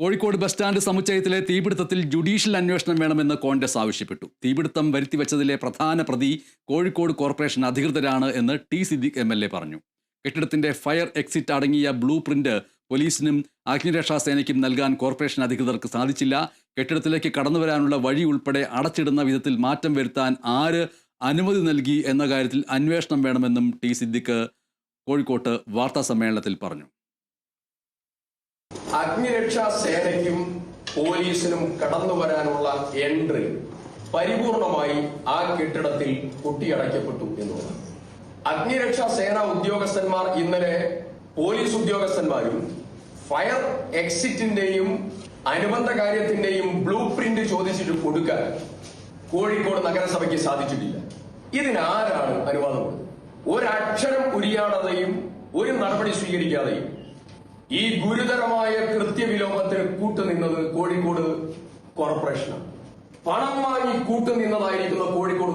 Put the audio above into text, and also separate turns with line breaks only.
Kozhikode bus stand സമുച്ചയത്തിലെ തീപിടുത്തത്തിൽ judicial അന്വേഷണം വേണമെന്ന് കോൺഗ്രസ് ആവശ്യപ്പെട്ടു. തീപിടുത്തം വരുത്തിവെച്ചതിലെ പ്രധാന പ്രതി കോഴിക്കോട് കോർപ്പറേഷൻ അധികൃതരാണ് എന്ന് T Siddique M L A പറഞ്ഞു. കെട്ടിടത്തിന്റെ ഫയർ എക്സിറ്റ് അടങ്ങിയ ബ്ലൂ പ്രിന്റ് പോലീസിനും അഗ്നിരക്ഷാ സേനയ്ക്കും നൽകാൻ കോർപ്പറേഷൻ അധികൃതർക്ക് സാധിച്ചില്ല. കെട്ടിടത്തിലേക്ക് കടന്നുവരാനുള്ള വഴി ഉൾപ്പെടെ അടച്ചിടുന്ന വിധത്തിൽ മാറ്റം വരുത്താൻ ആര് അനുമതി നൽകി എന്ന കാര്യത്തിൽ അന്വേഷണം വേണമെന്നും ടി സിദ്ദിഖ് കോഴിക്കോട്ട് വാർത്താ സമ്മേളനത്തിൽ പറഞ്ഞു.
അഗ്നിരക്ഷാ സേനയ്ക്കും പോലീസിനും കടന്നു വരാനുള്ള എൻട്രി പരിപൂർണമായി ആ കെട്ടിടത്തിൽ കുട്ടിയടയ്ക്കപ്പെട്ടു എന്നുള്ളതാണ്. അഗ്നിരക്ഷാ സേന ഉദ്യോഗസ്ഥന്മാർ ഇന്നലെ പോലീസ് ഉദ്യോഗസ്ഥന്മാരും ഫയർ എക്സിറ്റിന്റെയും അനുബന്ധ കാര്യത്തിന്റെയും ബ്ലൂ പ്രിന്റ് ചോദിച്ചിട്ട് കൊടുക്കാൻ കോഴിക്കോട് നഗരസഭയ്ക്ക് സാധിച്ചിട്ടില്ല. ഇതിനാരാണ് അനുവാദം കൊടുത്തത്? ഒരക്ഷരം ഉരിയാടാതെയും ഒരു നടപടി സ്വീകരിക്കാതെയും ഈ ഗുരുതരമായ കൃത്യവിലോപത്തിന് കൂട്ടുനിന്നത് കോഴിക്കോട് കോർപ്പറേഷനാണ്. പണം വാങ്ങി കൂട്ടുനിന്നതായിരിക്കുന്ന കോഴിക്കോട്